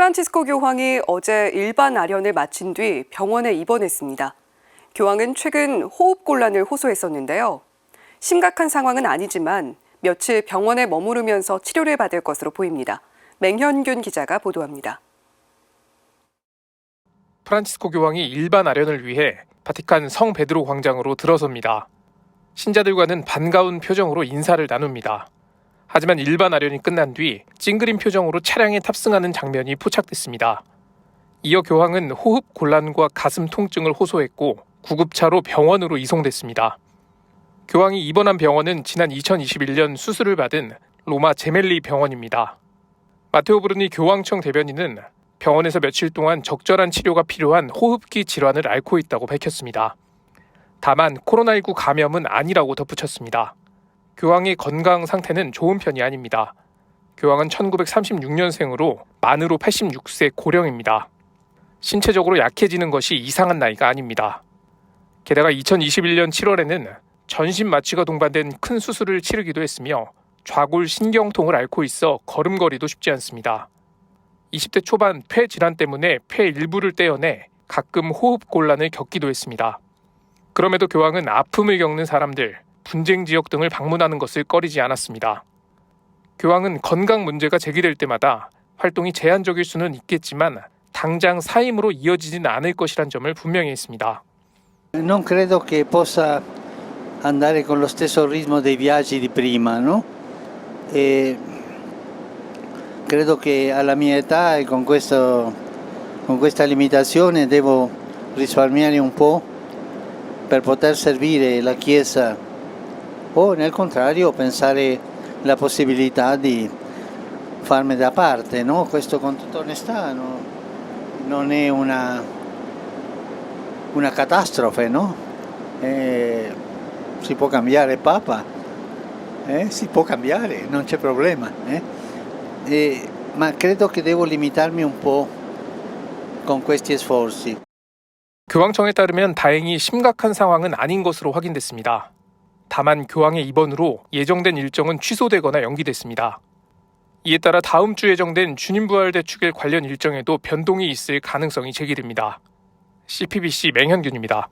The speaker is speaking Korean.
프란치스코 교황이 어제 일반 아련을 마친 뒤 병원에 입원했습니다. 교황은 최근 호흡곤란을 호소했었는데요. 심각한 상황은 아니지만 며칠 병원에 머무르면서 치료를 받을 것으로 보입니다. 맹현균 기자가 보도합니다. 프란치스코 교황이 일반 아련을 위해 바티칸 성 베드로 광장으로 들어섭니다. 신자들과는 반가운 표정으로 인사를 나눕니다. 하지만 일반 아련이 끝난 뒤 찡그린 표정으로 차량에 탑승하는 장면이 포착됐습니다. 이어 교황은 호흡 곤란과 가슴 통증을 호소했고 구급차로 병원으로 이송됐습니다. 교황이 입원한 병원은 지난 2021년 수술을 받은 로마 제멜리 병원입니다. 마테오 브루니 교황청 대변인은 병원에서 며칠 동안 적절한 치료가 필요한 호흡기 질환을 앓고 있다고 밝혔습니다. 다만 코로나19 감염은 아니라고 덧붙였습니다. 교황의 건강 상태는 좋은 편이 아닙니다. 교황은 1936년생으로 만으로 86세 고령입니다. 신체적으로 약해지는 것이 이상한 나이가 아닙니다. 게다가 2021년 7월에는 전신 마취가 동반된 큰 수술을 치르기도 했으며 좌골 신경통을 앓고 있어 걸음걸이도 쉽지 않습니다. 20대 초반 폐 질환 때문에 폐 일부를 떼어내 가끔 호흡 곤란을 겪기도 했습니다. 그럼에도 교황은 아픔을 겪는 사람들, 분쟁 지역 등을 방문하는 것을 꺼리지 않았습니다. 교황은 건강 문제가 제기될 때마다 활동이 제한적일 수는 있겠지만 당장 사임으로 이어지진 않을 것이란 점을 분명히 했습니다. Non credo che possa andare con lo stesso ritmo dei viaggi di prima, no? E credo che alla mia età e con, questo, con questa limitazione devo risparmiare un po' per poter servire la Chiesa o nel contrario pensare la possibilità di farmi da parte, no? Questo con tutta onestà no? non è una, una catastrofe, no? Eh, si può cambiare Papa, eh? si può cambiare, non c'è problema. eh. Eh, ma credo che devo limitarmi un po' con questi sforzi. 교황청에 따르면 다행히 심각한 상황은 아닌 것으로 확인됐습니다. 다만 교황의 입원으로 예정된 일정은 취소되거나 연기됐습니다. 이에 따라 다음 주 예정된 주님 부활 대축일 관련 일정에도 변동이 있을 가능성이 제기됩니다. CPBC 맹현균입니다.